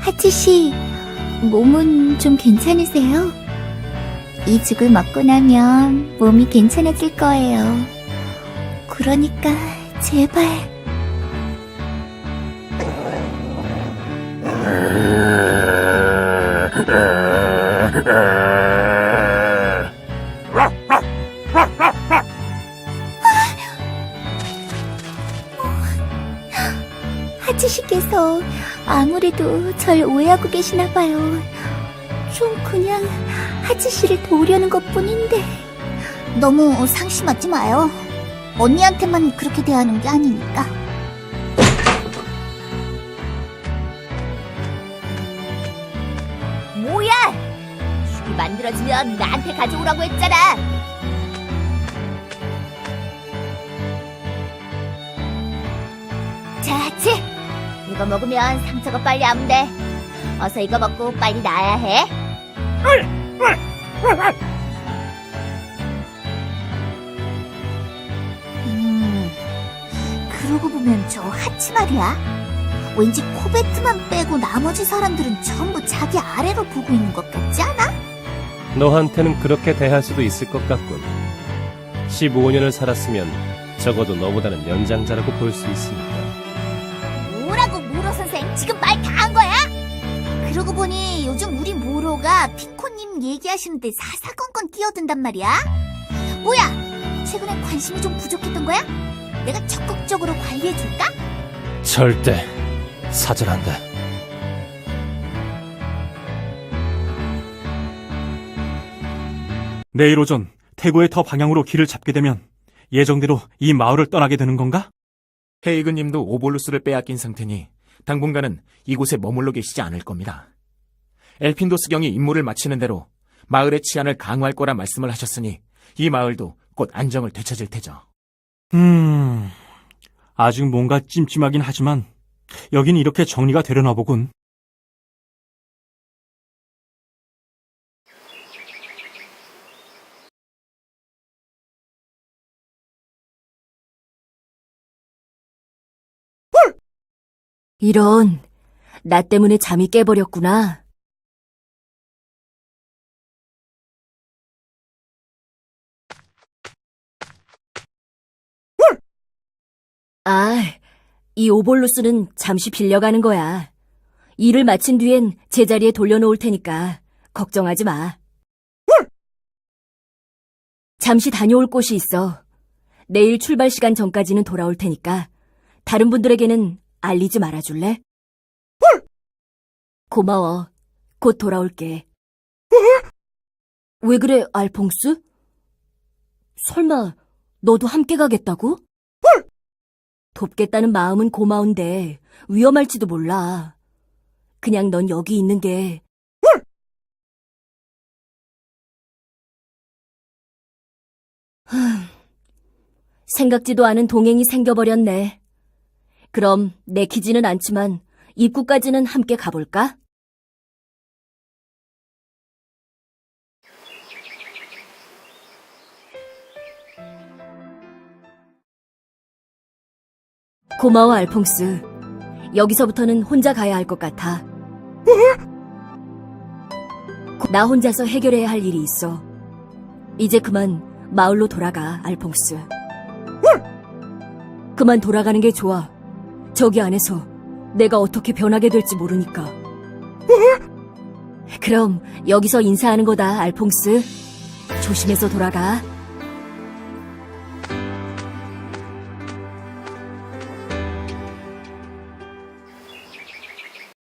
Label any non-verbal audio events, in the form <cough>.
하치 씨, 몸은 좀 괜찮으세요? 이 죽을 먹고 나면 몸이 괜찮아질 거예요. 그러니까 제발. <laughs> 하치 씨께서 아무래도 절 오해하고 계시나 봐요. 좀 그냥 하치 씨를 도우려는 것 뿐인데. 너무 상심하지 마요. 언니한테만 그렇게 대하는 게 아니니까. 뭐야! 죽이 만들어지면 나한테 가져오라고 했잖아. 이거 먹으면 상처가 빨리 안 돼. 어서 이거 먹고 빨리 나아야 해. 음, 그러고 보면 저 하치 말이야. 왠지 코베트만 빼고 나머지 사람들은 전부 자기 아래로 보고 있는 것 같지 않아? 너한테는 그렇게 대할 수도 있을 것 같군. 15년을 살았으면 적어도 너보다는 연장자라고 볼 수 있으니까. 그러고 보니 요즘 우리 모로가 핑코님 얘기하시는데 사사건건 끼어든단 말이야? 뭐야? 최근에 관심이 좀 부족했던 거야? 내가 적극적으로 관리해줄까? 절대 사절한다. 내일 오전 태고의 터 방향으로 길을 잡게 되면 예정대로 이 마을을 떠나게 되는 건가? 헤이그 님도 오볼루스를 빼앗긴 상태니 당분간은 이곳에 머물러 계시지 않을 겁니다. 엘핀도스 경이 임무를 마치는 대로 마을의 치안을 강화할 거라 말씀을 하셨으니 이 마을도 곧 안정을 되찾을 테죠. 음, 아직 뭔가 찜찜하긴 하지만 여긴 이렇게 정리가 되려나 보군. 이런, 나 때문에 잠이 깨버렸구나. 아, 이 오볼루스는 잠시 빌려가는 거야. 일을 마친 뒤엔 제자리에 돌려놓을 테니까 걱정하지 마. 잠시 다녀올 곳이 있어. 내일 출발 시간 전까지는 돌아올 테니까 다른 분들에게는 알리지 말아줄래? 고마워. 곧 돌아올게. 왜 그래, 알퐁스? 설마, 너도 함께 가겠다고? 돕겠다는 마음은 고마운데, 위험할지도 몰라. 그냥 넌 여기 있는 게. 흠, 생각지도 않은 동행이 생겨버렸네. 그럼 내키지는 않지만 입구까지는 함께 가볼까? 고마워, 알퐁스. 여기서부터는 혼자 가야 할 것 같아. 나 혼자서 해결해야 할 일이 있어. 이제 그만 마을로 돌아가, 알퐁스. 그만 돌아가는 게 좋아. 저기 안에서 내가 어떻게 변하게 될지 모르니까. 그럼 여기서 인사하는 거다, 알퐁스. 조심해서 돌아가.